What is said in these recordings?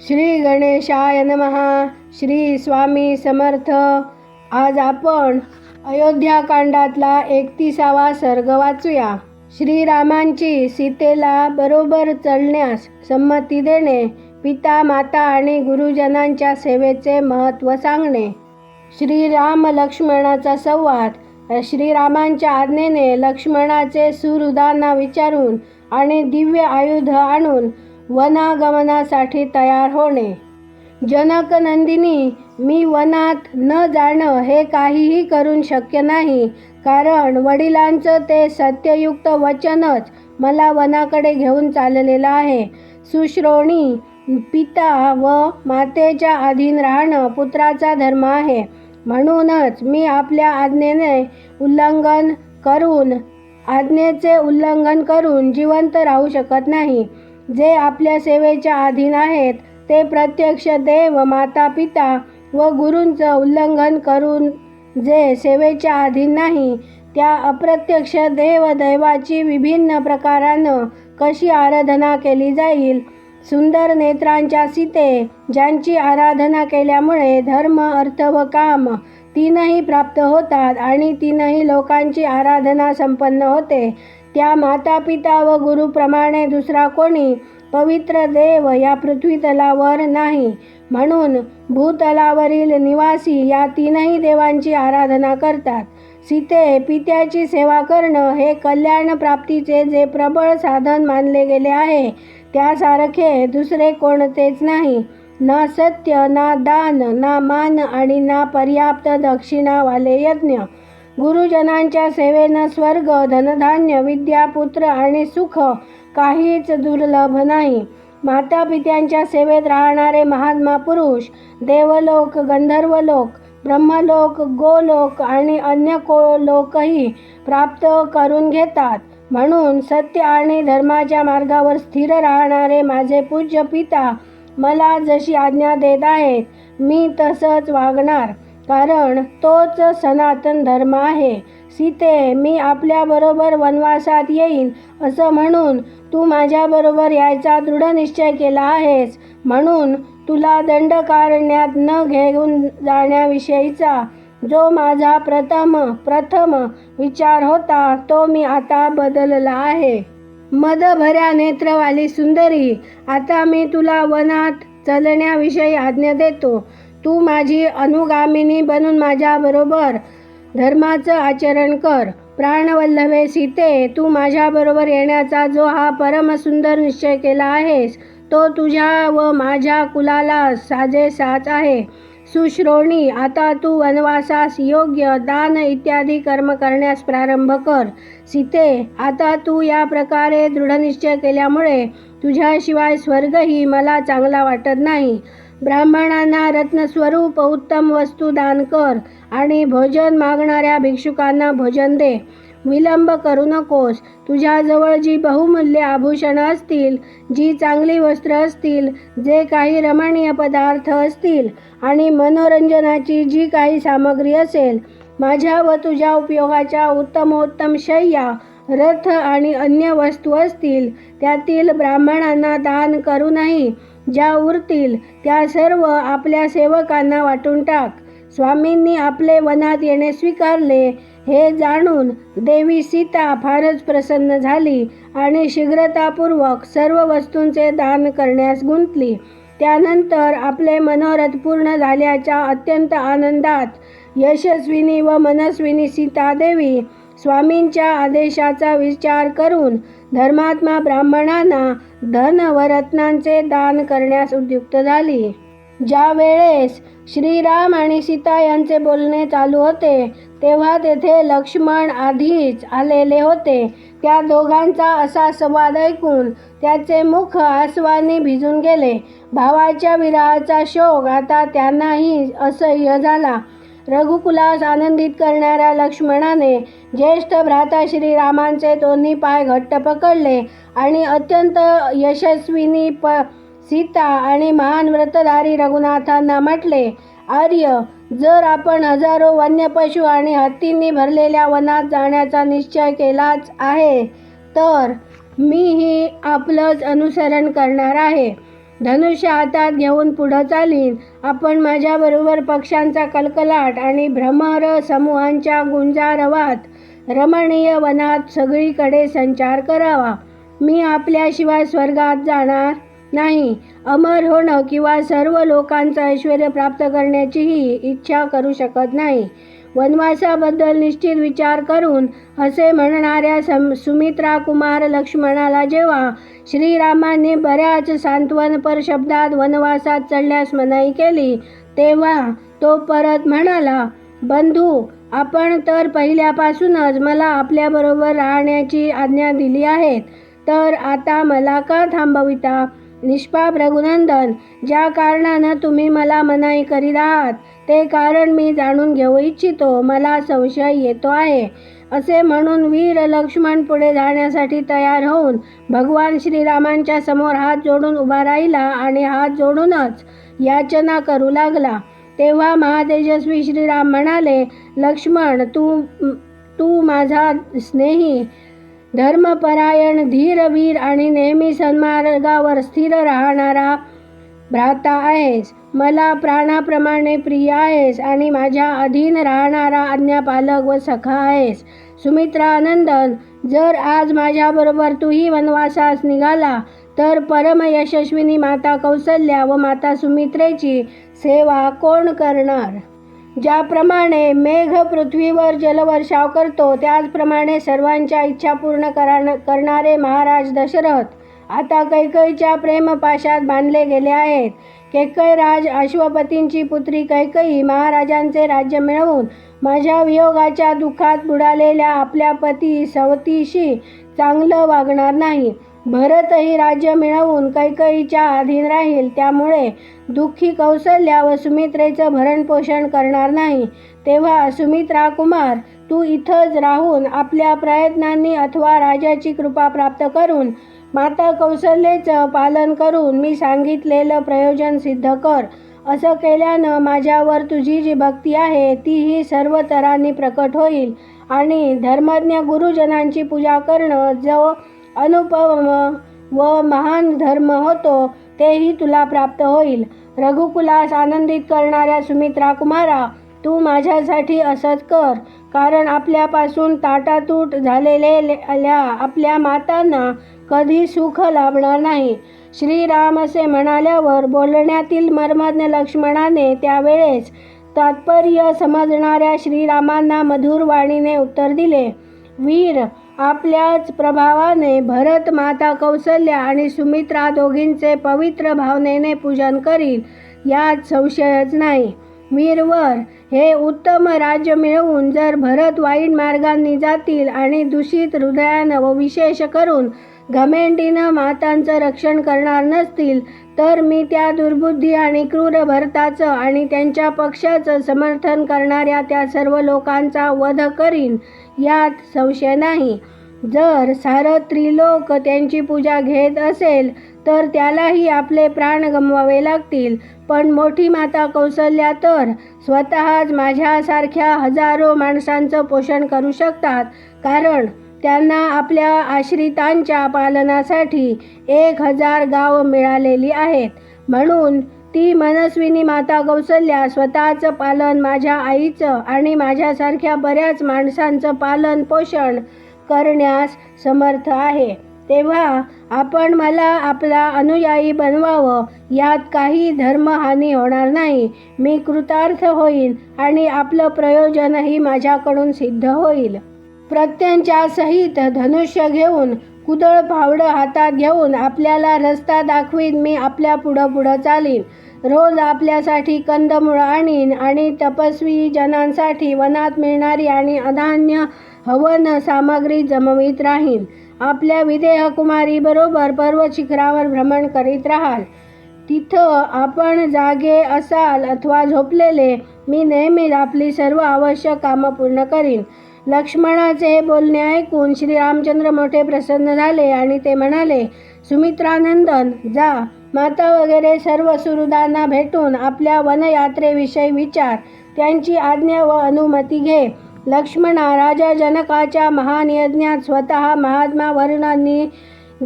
श्री गणेशाय नमहा श्री स्वामी समर्थ. आज आपण अयोध्याकांडातला एकतीसावा सर्ग वाचूया. श्रीरामांची सीतेला बरोबर चढण्यास संमती देणे पिता माता आणि गुरुजनांच्या सेवेचे महत्त्व सांगणे. श्रीराम लक्ष्मणाचा संवाद श्रीरामांच्या आज्ञेने लक्ष्मणाचे सुहृदांना विचारून आणि दिव्य आयुध आणून वनागमनासाठी तयार होणे. जनक नंदिनी मी वनात न जाणं हे काहीही करून शक्य नाही. कारण वडिलांचं ते सत्ययुक्त वचनच मला वनाकडे घेऊन चाललेलं आहे. सुश्रोणी पिता व मातेच्या अधीन राहणं पुत्राचा धर्म आहे. म्हणूनच मी आपल्या आज्ञेने उल्लंघन करून आज्ञेचे उल्लंघन करून जिवंत राहू शकत नाही. जे आपल्या सेवेच्या अधीन आहेत ते प्रत्यक्ष देव माता पिता व गुरूंचं उल्लंघन करून जे सेवेच्या अधीन नाही त्या अप्रत्यक्ष देव दैवाची विभिन्न प्रकारानं कशी आराधना केली जाईल? सुंदर नेत्रांच्या सीते ज्यांची आराधना केल्यामुळे धर्म अर्थ व काम तीनही प्राप्त होतात आणि तीनही लोकांची आराधना संपन्न होते त्या माता पिता व गुरुप्रमाणे दुसरा कोणी पवित्र देव या पृथ्वीतलावर नाही. म्हणून भूतलावरील निवासी या तीनही देवांची आराधना करतात. सीते पित्याची सेवा करणं हे कल्याण प्राप्तीचे जे प्रबळ साधन मानले गेले आहे त्यासारखे दुसरे कोणतेच नाही. ना सत्य ना दान ना मान आणि ना पर्याप्त दक्षिणावाले यज्ञ. गुरुजनांच्या सेवेनं स्वर्ग धनधान्य विद्या पुत्र आणि सुख काहीच दुर्लभ नाही. माता पित्यांच्या सेवेत राहणारे महात्मा पुरुष देवलोक गंधर्वलोक ब्रह्मलोक गोलोक आणि अन्य को लोकही प्राप्त करून घेतात. म्हणून सत्य आणि धर्माच्या मार्गावर स्थिर राहणारे माझे पूज्य पिता मला जशी आज्ञा देत आहेत मी तसंच वागणार. कारण तोच सनातन धर्म आहे. सीते मी आपल्याबरोबर वनवासात येईन. असं म्हणून तू माझ्याबरोबर यायचा दृढ निश्चय केला आहेस. म्हणून तुला दंडकारण्यात न घेऊन जाण्याविषयीचा जो माझा प्रथम प्रथम विचार होता तो मी आता बदलला आहे. मदभऱ्या नेत्रवाली सुंदरी आता मी तुला वनात चलण्याविषयी आज्ञा देतो. तू माझी अनुगामिनी बनून माझ्याबरोबर धर्माचं आचरण कर. प्राणवल्लभे सीते तू माझ्याबरोबर येण्याचा जो हा परमसुंदर निश्चय केला आहेस तो तुझ्या व माझ्या कुलाला साजेसाच आहे. सुश्रोणी आता तू वनवासास योग्य दान इत्यादी कर्म करण्यास प्रारंभ कर. सीते आता तू या प्रकारे दृढनिश्चय केल्यामुळे तुझ्याशिवाय स्वर्गही मला चांगला वाटत नाही. ब्राह्मणांना रत्नस्वरूप उत्तम वस्तू दान कर आणि भोजन मागणाऱ्या भिक्षुकांना भोजन दे. विलंब करू नकोस. तुझ्याजवळ जी बहुमूल्य आभूषणं असतील जी चांगली वस्त्र असतील जे काही रमणीय पदार्थ असतील आणि मनोरंजनाची जी काही सामग्री असेल माझ्या व तुझ्या उपयोगाच्या उत्तमोत्तम शय्या रथ आणि अन्य वस्तू असतील त्यातील ब्राह्मणांना दान करू नाही. ज्या उरतील त्या सर्व आपल्या सेवकांना वाटून टाक. स्वामींनी आपले वनात येणे स्वीकारले हे जाणून देवी सीता फारच प्रसन्न झाली आणि शीघ्रतापूर्वक सर्व वस्तूंचे दान करण्यास गुंतली. त्यानंतर आपले मनोरथ पूर्ण झाल्याच्या अत्यंत आनंदात यशस्विनी व मनस्विनी सीता देवी स्वामींच्या आदेशाचा विचार करून धर्मात्मा ब्राह्मणांना धन व रत्नांचे दान करण्यास उद्युक्त झाली. ज्या वेळेस श्रीराम आणि सीता यांचे बोलणे चालू होते तेव्हा तेथे लक्ष्मण आधीच आलेले होते. त्या दोघांचा असा संवाद ऐकून त्याचे मुख आसवानी भिजून गेले. भावाच्या विराचा शोक आता त्यांनाही असह्य झाला. रघुकुलास आनंदित करणाऱ्या लक्ष्मणाने ज्येष्ठ भ्राता श्रीरामांचे दोन्ही पाय घट्ट पकडले आणि अत्यंत यशस्विनी प सीता आणि महान व्रतधारी रघुनाथांना म्हटले आर्य जर आपण हजारो वन्य पशु आणि हत्तींनी भरलेल्या वनात जाण्याचा निश्चय केलाच आहे तर मीही आपलंच अनुसरण करणार आहे. धनुष्य हातात घेऊन पुढं चालीन. आपण माझ्याबरोबर पक्ष्यांचा कलकलाट आणि भ्रमर समूहांच्या गुंजारवात रमणीय वनात सगळीकडे संचार करावा. मी आपल्याशिवाय स्वर्गात जाणार नाही. अमर होणं किंवा सर्व लोकांचं ऐश्वर प्राप्त करण्याचीही इच्छा करू शकत नाही. वनवासाबद्दल निश्चित विचार करून असे म्हणणाऱ्या सम सुमित्रा कुमार लक्ष्मणाला जेव्हा श्रीरामाने बऱ्याच सांत्वनपर शब्दात वनवासात चढण्यास मनाई केली तेव्हा तो परत म्हणाला बंधू आपण तर पहिल्यापासूनच मला आपल्याबरोबर राहण्याची आज्ञा दिली आहे तर आता मला का थांबविता? निष्पाप रघुनंदन ज्या कारणानं तुम्ही मला मनाई करीत आहात ते कारण मी जाणून घेऊ इच्छितो. मला संशय येतो आहे. असे म्हणून वीर लक्ष्मण पुढे जाण्यासाठी तयार होऊन भगवान श्रीरामांच्या समोर हात जोडून उभा राहिला आणि हात जोडूनच याचना करू लागला. तेव्हा महातेजस्वी श्रीराम म्हणाले लक्ष्मण तू तू माझा स्नेही धर्मपरायण धीरवीर आणि नेहमी सन्मार्गावर स्थिर राहणारा भ्राता आहेस. मला प्राणाप्रमाणे प्रिय आहेस आणि माझ्या अधीन राहणारा आज्ञापालक व सखा आहेस. सुमित्रानंदन जर आज माझ्याबरोबर तूही वनवासास निघाला तर परम यशस्विनी माता कौसल्या व माता सुमित्रेची सेवा कोण करणार? ज्याप्रमाणे मेघ पृथ्वीवर जलवर्षाव करतो त्याचप्रमाणे सर्वांच्या इच्छा पूर्ण करा करणारे महाराज दशरथ आता कैकईच्या प्रेमपाशात बांधले गेले आहेत. कैकईराज अश्वपतींची पुत्री कैकई महाराजांचे राज्य मिळवून माझ्या वियोगाच्या दुःखात बुडालेल्या आपल्या पती सवतीशी चांगलं वागणार नाही. भरतही राज्य मिळवून कैकईच्या अधीन राहील. त्यामुळे दुःखी कौशल्या व सुमित्रेचं भरणपोषण करणार नाही. तेव्हा सुमित्रा कुमार तू इथंच राहून आपल्या प्रयत्नांनी अथवा राजाची कृपा प्राप्त करून माता कौशल्याचं पालन करून मी सांगितलेलं प्रयोजन सिद्ध कर. असं केल्यानं माझ्यावर तुझी जी भक्ती आहे तीही सर्व तरांनी प्रकट होईल. आणि धर्मज्ञ गुरुजनांची पूजा करणं जो अनुपम व महान धर्म होतो तेही तुला प्राप्त होईल. रघुकुलास आनंदित करणाऱ्या सुमित्रा कुमारा तू माझ्यासाठी असंच कर कारण आपल्यापासून ताटातूट झालेले आपल्या मातांना कधी सुख लाभणार नाही. श्रीराम असे म्हणाल्यावर बोलण्यातील मर्मज्ञ लक्ष्मणाने त्यावेळेस तात्पर्य समजणाऱ्या श्रीरामांना मधुर वाणीने उत्तर दिले वीर आपल्याच प्रभावाने भरत माता कौसल्या आणि सुमित्रा दोघींचे पवित्र भावनेने पूजन करील. यात संशयच नाही. वीरवर हे उत्तम राज्य मिळवून जर भरत वाईट मार्गांनी जातील आणि दूषित हृदयानं व विशेष करून घमेंडीनं मातांचं रक्षण करणार नसतील तर मी त्या दुर्बुद्धी आणि क्रूर भरताचं आणि त्यांच्या पक्षाचं समर्थन करणाऱ्या त्या सर्व लोकांचा वध करीन यात संशय नाही. जर सारं त्रिलोक त्यांची पूजा घेत असेल तर त्यालाही आपले प्राण गमवावे लागतील. पण मोठी माता कौसल्या तर स्वतःच माझ्यासारख्या हजारो माणसांचं पोषण करू शकतात. कारण त्यांना आपल्या आश्रितांच्या पालनासाठी एक हजार गाव मिळालेली आहेत. म्हणून ती मनस्विनी माता कौसल्या स्वतःचं पालन माझ्या आईचं आणि माझ्यासारख्या बऱ्याच माणसांचं पालन पोषण करण्यास समर्थ आहे. तेव्हा आपण मला आपला अनुयायी बनवावं यात काही धर्महानी होणार नाही. मी कृतार्थ होईन आणि आपलं प्रयोजनही माझ्याकडून सिद्ध होईल. प्रत्यंच्या सहित धनुष्य घेऊन कुदळ फावडं हातात घेऊन आपल्याला रस्ता दाखवीन मी आपल्या पुढं पुढं चालीन. रोज आपल्यासाठी कंदमुळं आणीन आणि तपस्वी जनांसाठी वनात मिळणारी आणि अधान्य हवन सामग्री जमवीत राहीन. आपल्या विदेह कुमारीबरोबर पर्वत शिखरावर भ्रमण करीत राहाल. तिथं आपण जागे असाल अथवा झोपलेले मी नेहमीच आपली सर्व आवश्यक कामं पूर्ण करीन. लक्ष्मणाचे हे बोलणे ऐकून श्रीरामचंद्र मोठे प्रसन्न झाले आणि ते म्हणाले सुमित्रानंदन जा. माता वगैरे सर्व सुरुदांना भेटून आपल्या वनयात्रेविषयी विचार. त्यांची आज्ञा व अनुमती घे. लक्ष्मणा राजा जनकाच्या महान यज्ञात स्वतः महात्मा वरुणांनी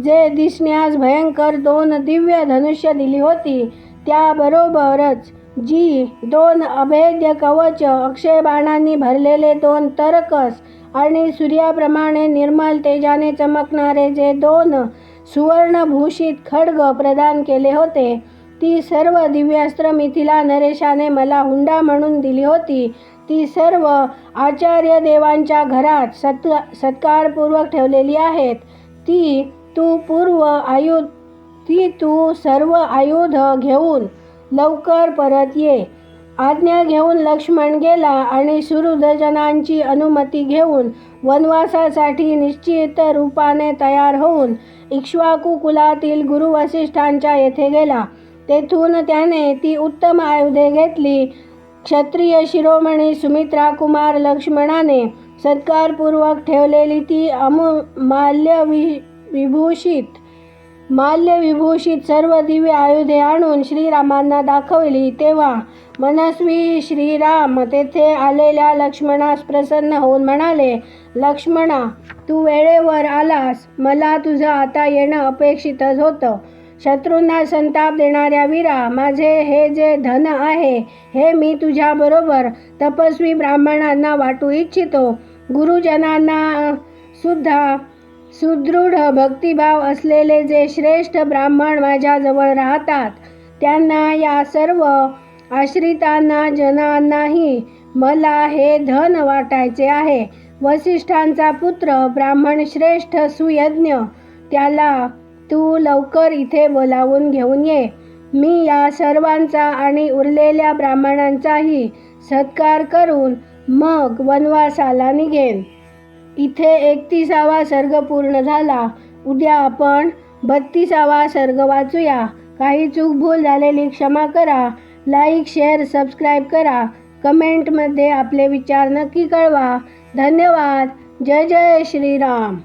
जे दिसण्यास भयंकर दोन दिव्य धनुष्य दिली होती त्याबरोबरच जी दोन अभेद्य कवच अक्षय बाणांनी भरलेले दोन तरकस आणि सूर्याप्रमाणे निर्मल तेजाने चमकणारे जे दोन सुवर्णभूषित खड्ग प्रदान केले होते ती सर्व दिव्यास्त्र मिथिला नरेशाने मला हुंडा म्हणून दिली होती. ती सर्व आचार्य देवांच्या घरात सत् सत्कारपूर्वक ठेवलेली आहेत. ती तू पूर्व आयु ती तू सर्व आयुध घेऊन लवकर परत ये. आज्ञा घेऊन लक्ष्मण गेला आणि सुहृदजनांची अनुमती घेऊन वनवासासाठी निश्चित रूपाने तयार होऊन इक्ष्वाकू कुलातील गुरु वसिष्ठांच्या येथे गेला. तेथून त्याने ती उत्तम आयुधे घेतली. क्षत्रिय शिरोमणी सुमित्रा कुमार लक्ष्मणाने सत्कारपूर्वक ठेवलेली ती अमुमाल्य वि विभूषित माल्यविभूषित सर्व दिव्य आयुधे आणून श्रीरामांना दाखवली. तेव्हा मनस्वी श्रीराम तेथे आलेल्या लक्ष्मणास प्रसन्न होऊन म्हणाले लक्ष्मणा तू वेळेवर आलास. मला तुझं आता येणं अपेक्षितच होतं. शत्रूंना संताप देणाऱ्या वीरा माझे हे जे धन आहे हे मी तुझ्याबरोबर तपस्वी ब्राह्मणांना वाटू इच्छितो. गुरुजनांना सुद्धा सुदृढ भक्तिभाव असलेले जे श्रेष्ठ ब्राह्मण माझ्याजवळ राहतात त्यांना या सर्व आश्रितांना जनांनाही मला हे धन वाटायचे आहे. वसिष्ठांचा पुत्र ब्राह्मण श्रेष्ठ सुयज्ञ त्याला तू लवकर इथे बोलावून घेऊन ये. मी या सर्वांचा आणि उरलेल्या ब्राह्मणांचाही सत्कार करून मग वनवासाला निघेन. इथे एकतीसावा सर्ग पूर्ण झाला. उद्या आपण बत्तीसावा सर्ग वाचूया. काही चूकभूल झालेली क्षमा करा. लाईक शेअर सबस्क्राईब करा. कमेंटमध्ये आपले विचार नक्की कळवा. धन्यवाद. जय जय श्रीराम.